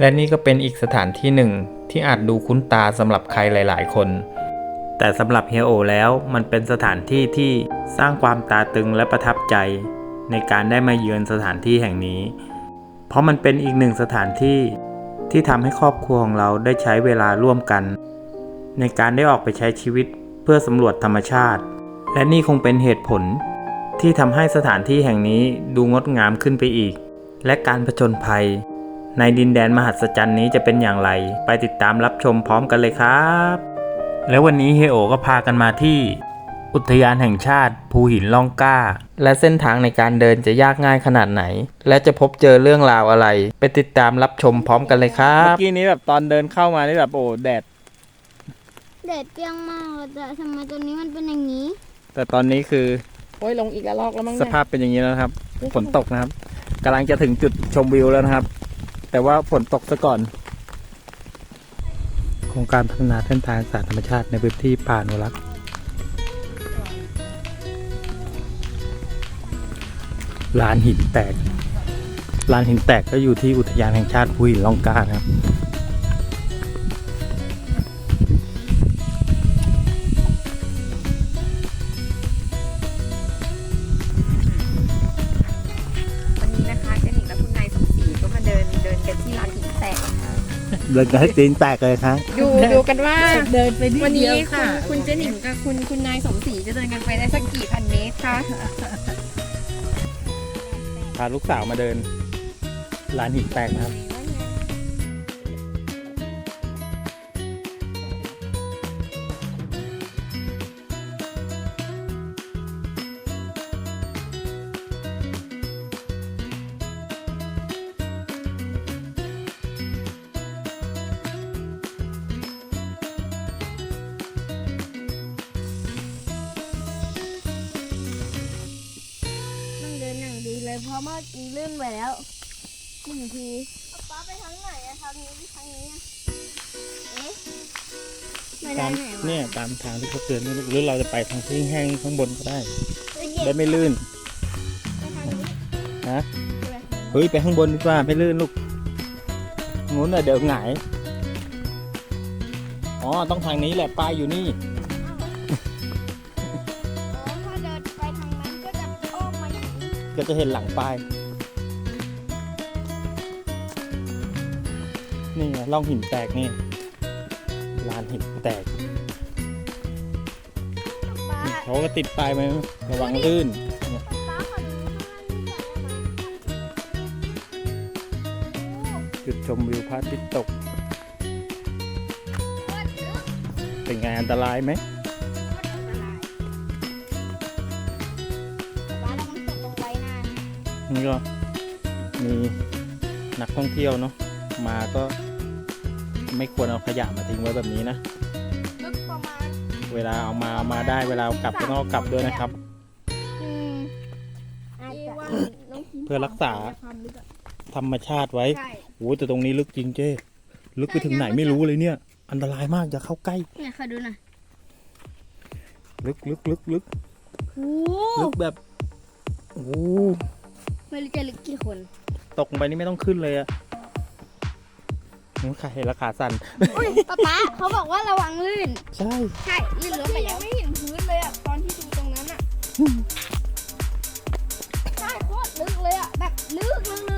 และนี่ก็เป็นอีกสถานที่หนึ่งที่อาจดูคุ้นตาสำหรับใครหลาย ๆ คน แต่สำหรับเฮโอแล้วมันเป็นสถานที่ที่สร้างความตาตึงและประทับใจ ในการได้มาเยือนสถานที่แห่งนี้ เพราะมันเป็นอีกหนึ่งสถานที่ที่ทำให้ครอบครัวของเราได้ใช้เวลาร่วมกัน ในการได้ออกไปใช้ชีวิตเพื่อสำรวจธรรมชาติ และนี่คงเป็นเหตุผล ที่ทำให้สถานที่แห่งนี้ดูงดงามขึ้นไปอีก และการผจญภัย ในดินแดนมหัศจรรย์นี้จะเป็นอย่างไร ไปติดตามรับชมพร้อมกันเลยครับ แล้ววันนี้เฮโอก็พากันมาที่ อุทยานแห่งชาติ ภูหินล่องกล้า และเส้นทางในการเดินจะยากง่ายขนาดไหน และจะพบเจอเรื่องราวอะไร ไปติดตามรับชมพร้อมกันเลยครับ เมื่อกี้นี้แบบตอนเดินเข้ามานี่แบบโอ้แดด แดดเปรี้ยงมากเลยแต่ทำไมตัวนี้มันเป็นอย่างนี้ แต่ตอนนี้คือโอ้ยลงอีกแล้วลอกแล้วมั้งสเนี่ยภาพเป็นอย่างนี้แล้วนะครับ ฝนตกนะครับกำลังจะถึงจุดชมวิวแล้วนะครับ แต่ว่าฝนตกซะก่อน โครงการพัฒนาเส้นทางสารธรรมชาติในพื้นที่ป่าอนุรักษ์ลานหินแตกลานหินแตกก็อยู่ที่อุทยานแห่งชาติภูหินล่องกาครับ ดินกันให้ตีนแตกเลยครับดูดูกันว่า เดินไปนิดวันเดีนี้ยวคุค่ะ ณคุณเจนิกกับคุณคุณนายสมศรีจะเดินกันไปได้สักกี่พันเมตรคะพาลูกสาวมาเดินลานหินแตกนะครับ เลยเพราะเมื่อกี้ลื่นไปแล้วหนึ่งทีป้าไปทางไหนอะทางนี้หรือทางนี้อะเอ๊ะไม่ได้ตามไหนวะเนี่ยตามทางที่เขาเตือนนี่ลูกหรือเราจะไปทางที่แห้งข้างบนก็ได้ ไปเหยียได้บไม่ลื่นไปทางนี้ฮะไปทางนี้เฮ้ยไปข้างบนดีกว่าไม่ลื่นลูกงูนน่ะเดี๋ยวหงายอ๋อต้องทางนี้แหละป้ายอยู่นี่ ก็จะเห็นหลังป้าย นี่ไงร่องหินแตกนี่ลานหินแตกป้าเขาก็ติดป้ายไว้ระวังลื่นเนี่ยป้าขอดูข้างล่างนี่ก่อนได้ไหมจุดชมวิวพระอาทิตย์ตกโคตรลึกเป็นไงอันตรายไหม นี่ก็มีนักท่องเที่ยวเนาะมาก็ไม่ควรเอาขยะมาทิ้งไว้แบบนี้นะ ลึกประมาณเวลาเอามาเอามาได้เวลาเอากลับก็ต้องเอากลับด้วยนะครับ อืมอาจจะน้องพิมพ์เพื่อรักษาความลึกอะธรรมชาติไว้ใช่โอ้ยแต่ตรงนี้ลึกจริงเจ้ลึกไปถึงไหนไม่รู้เลยเนี่ย อันตรายมากอย่าเข้าใกล้ เนี่ยขอดูหน่อยลึกลึกลึกลึกโอ้ลึกแบบโอ้โห ไม่รู้จะลึกกี่คน ตกลงไปนี่ไม่ต้องขึ้นเลยอะโอ้ยขาเห็นราคาสั่น อุ้ยป๊าป๊าเขาบอกว่าระวังลื่น ใช่ ใช่ ลื่นล้มไปแล้ว ไม่เห็นพื้นเลยอะตอนที่ดูตรงนั้นอะใช่โคตรลึกเลยอะแบบลึกลึกลึก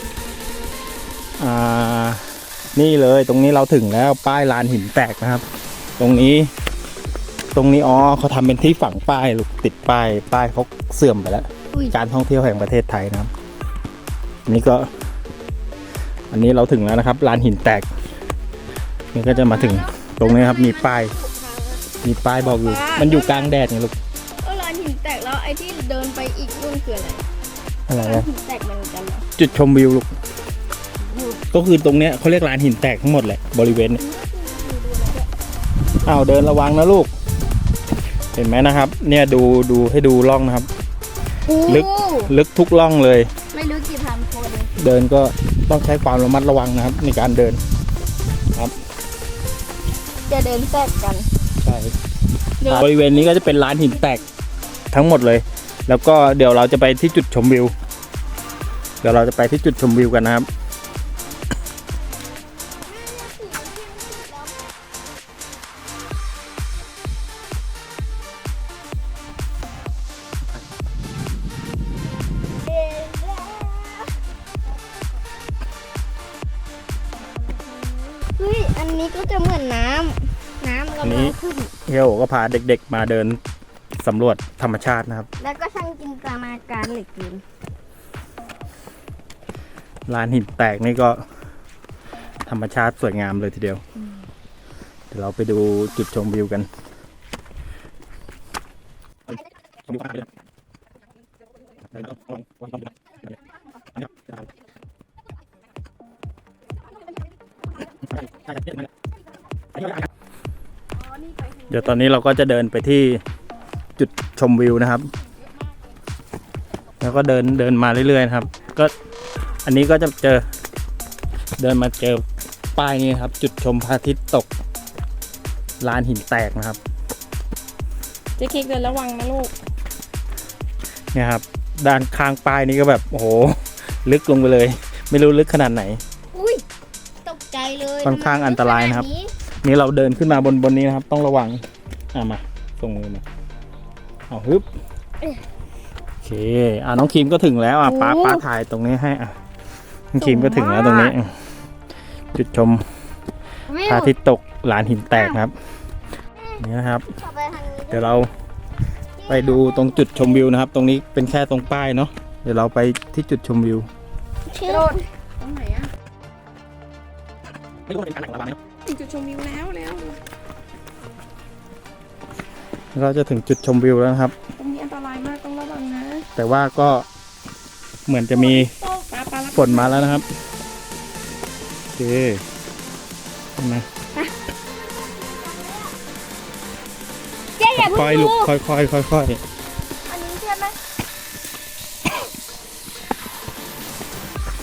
นี่เลยตรงนี้เราถึงแล้วป้ายลานหินแตกนะครับ ตรงนี้ ตรงนี้อ๋อเขาทำเป็นที่ฝังป้ายลูกติดป้ายป้ายเขาเสื่อมไปแล้วอุ้ยการท่องเที่ยวแห่งประเทศไทยนะครับอันนี้ก็ อันนี้เราถึงแล้วนะครับลานหินแตก นี่ก็จะมาถึงตรงนี้ครับมีป้าย มีป้ายบอกอยู่ มันอยู่กลางแดดไงลูกก็ร้านหินแตกแล้วไอ้ที่เดินไปอีกนู่นคืออะไรอะไรร้านนะหินแตกเหมือนกันเหรอจุดชมวิวลูก ก็คือตรงเนี้ยเขาเรียกลานหินแตกทั้งหมดแหละบริเวณเนี่ยอ้าวเดินระวังนะลูก เห็นไหมนะครับ เนี่ยดูดูให้ดูร่องนะครับ ลึกลึกทุกร่องเลย ไม่รู้กี่พันคนเดินก็ต้องใช้ความระมัดระวังนะครับ ในการเดินจะเดินแทรกกันใช่บริเวณนี้ก็จะเป็นร้านหินแตกทั้งหมดเลย แล้วก็เดี๋ยวเราจะไปที่จุดชมวิว เดี๋ยวเราจะไปที่จุดชมวิวกันนะครับ อันนี้ก็จะเหมือนน้ำน้ำอันกำนี้ลังขึ้นเฮียโอก็พาเด็กๆมาเดินสำรวจธรรมชาตินะครับ แล้วก็ช่างจินตนาการเหลือเกินลานหินแตกนี่ก็ ธรรมชาติสวยงามเลยทีเดียว เดี๋ยวเราไปดูจุดชมวิวกัน เดี๋ยวตอนนี้เราก็จะเดินไปที่จุดชมวิวนะครับ แล้วก็เดินเดินมาเรื่อยๆนะครับ ก็อันนี้ก็จะเจอเดินมาเจอป้ายนี้นะครับ จุดชมพระอาทิตย์ตกลานหินแตกนะครับเจ๊เค้กเดินระวังนะลูกเนี่ยครับ ด้านข้างป้ายนี้ก็แบบโอ้โหลึกลงไปเลย ไม่รู้ลึกขนาดไหนอุ้ยตก ใจเลยค่อนข้างอันตรายนะครับ นี่เราเดินขึ้นมาบนบนนี้นะครับ ต้องระวังอะมาส่งมือมาเอาฮึบโอเคอะน้องครีมก็ถึงแล้วอะป้าป้าถ่ายตรงนี้ให้อะน้องครีมก็ถึงแล้วตรงนี้ จุดชมวิพวระอาทิตย์ตกลานหินแตกนะครับนี่นะครับต่อไปทางนี้เดี๋ยวเราไปดูตรงจุดชมวิวนะครับ ตรงนี้เป็นแค่ตรงป้ายเนาะเดี๋ยวเราไปที่จุดชมวิวชื่อตรงไหนอะ ไม่รู้เป็นการหนังระบายนะครับถึงจุดชมวิวแล้วแล้วเราจะถึงจุดชมวิวแล้วนะครับ ตรงนี้อันตรายมากต้องระวังนะแต่ว่าก็เหมือนจะมีปลาปลารับฝนมาแล้วนะครับโอเคเห็นไหมเจ๊อย่าเพิ่ค่อยงๆดูลุกค่อยๆค่อยอันนี้ใช่ไหม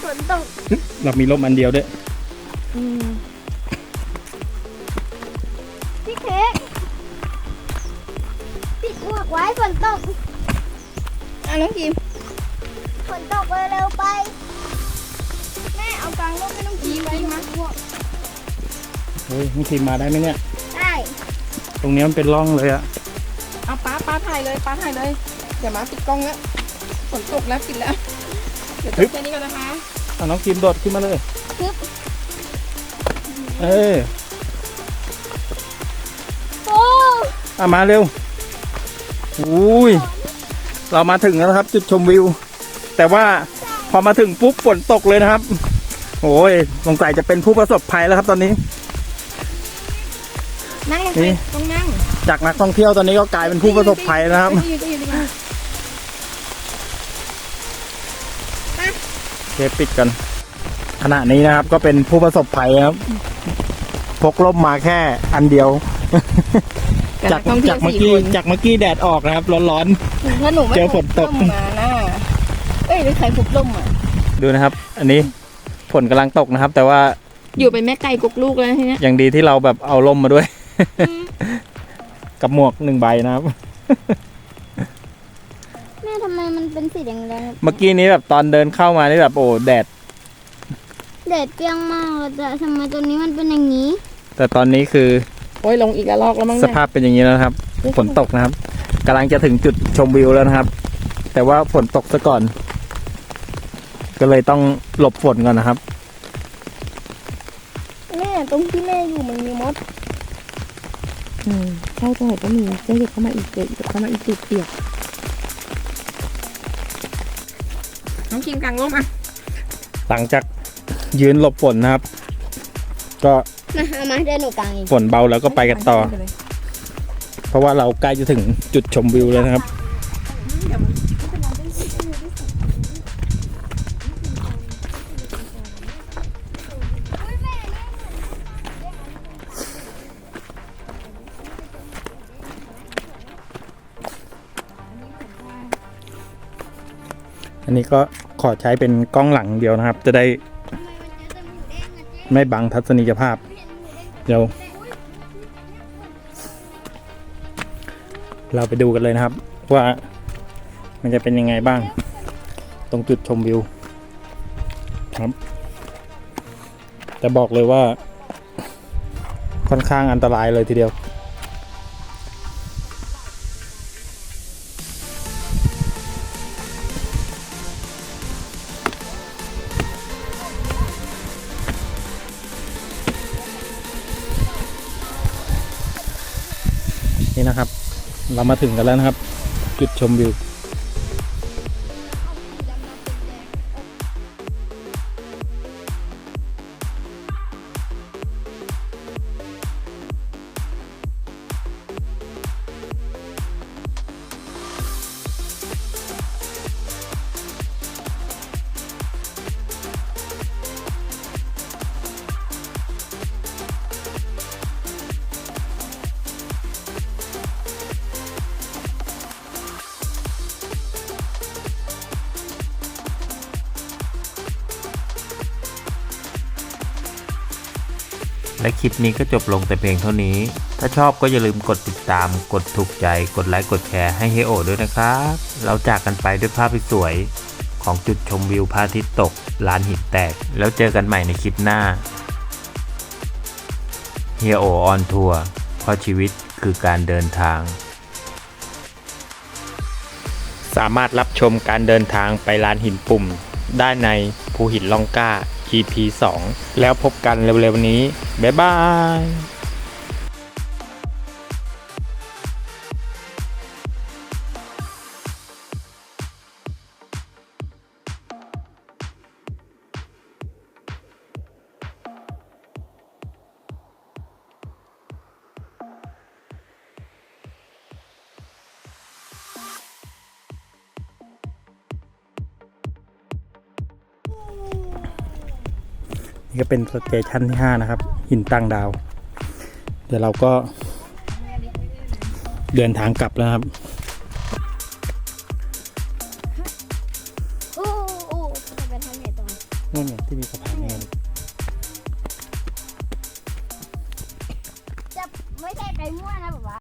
ฝนตกๆเรามีร่มอันเดียวด้วย ปิดหมวกไว้ฝนตกอะน้องกิมฝนตกเร็วๆไป แม่เอากางร่มไม่ต้องกีไว้มาหมวกเฮ้ยนี่ทีมมาได้ไหมเนี่ย ได้ตรงนี้มันเป็นร่องเลยอะเอาปลาปลาถ่ายเลยปลาถ่ายเลยเดี๋ยวมาปิดกล้องแล้วฝนตกแล้วปิดแล้ว เดี๋ยวจบแค่นี้ก่อนนะคะ เอาน้องทีมโดดขึ้นมาเลย ปึ๊บเออโอ้ อะมาเร็ว อุ้ยเรามาถึงแล้วนะครับ จุดชมวิว แต่ว่าพอมาถึงปุ๊บฝนตกเลยนะครับโอ้ยสงสัยจะเป็นผู้ประสบภัยแล้วครับตอนนี้ นั่งลงไปนี่ต้องนั่งจากนักท่องเที่ยวตอนนี้ก็กลายเป็นผู้ประสบภัยนะครับก็ยืนก็ยืนดีกว่าโอเคปิดกันขณะนี้นะครับ ก็เป็นผู้ประสบภัยครับ พกร่มมาแค่อันเดียว จากนัท่องที่ยจาวกเมื่อสี่กี้คนจากเมื่อกี้แดดออกนะครับ ร้อน ถ้าหนูไม่เจอฝนตก พร่มมาน่ะเอ้ยหรือใครพกร่มอะ ๆ ดูนะครับ อันนี้ฝนกำลังตกนะครับ แต่ว่าอยู่เป็นแม่ไก่กกลูกแล้วทีเนี้ยยังดีที่เราแบบเอาร่มมาด้วย กับหมวกหนึ่งใบนะครับ แม่ทำไมมันเป็นสีแดงเมื่อกี้นี้แบบตอนเดินเข้ามานี่แบบโอ้แดดๆแดดเปรี้ยงมากเลยแต่ทำไมตัวนี้มันเป็นอย่างนี้ แต่ตอนนี้คือ โอ้ยลงอีกแล้วลอกแล้วมั้งสเนี่ยภาพเป็นอย่างนี้แล้วนะครับ ฝนตกนะครับกำลังจะถึงจุดชมวิวแล้วนะครับ แต่ว่าฝนตกซะก่อน ก็เลยต้องหลบฝนก่อนนะครับตรงที่แม่อยู่มันมีมดอืมเข้าตรงไหนก็มีเจะหยิบเข้ามาอีกเดี๋ยวหยิบเข้ามาอีกจุดเปียกน้องคิมกางร่มอะหลังจากยืนหลบฝนนะครับ ก็ มาเอามาเดินหนูกลางเองฝนเบาแล้วก็ไปกันต่อ เพราะว่าเราใกล้จะถึงจุดชมวิวแล้วนะครับ อันนี้ก็ขอใช้เป็นกล้องหลังเดียวนะครับ จะได้ไม่บังทัศนียภาพ เดี๋ยว เราไปดูกันเลยนะครับ ว่ามันจะเป็นยังไงบ้าง ตรงจุดชมวิวครับจะบอกเลยว่าค่อนข้างอันตรายเลยทีเดียว นี่นะครับ เรามาถึงกันแล้วนะครับ จุดชมวิว และคลิปนี้ก็จบลงแต่เพียงเท่านี้ ถ้าชอบก็อย่าลืมกดติดตาม กดถูกใจ กดไลค์กดแชร์ให้เฮโอด้วยนะครับ เราจากกันไปด้วยภาพสวยๆของจุดชมวิวพระอาทิตย์ตกลานหินแตก แล้วเจอกันใหม่ในคลิปหน้าเฮโอออนทัวร์เพราะชีวิตคือการเดินทาง สามารถรับชมการเดินทางไปลานหินปุ่ม ได้ในภูหินล่องกล้า EP 2 แล้วพบกันเร็วๆนี้ บ๊ายบาย ก็เป็นสเตชันที่5นะครับ หินตั้งดาว เดี๋ยวเราก็เดินทางกลับแล้วครับ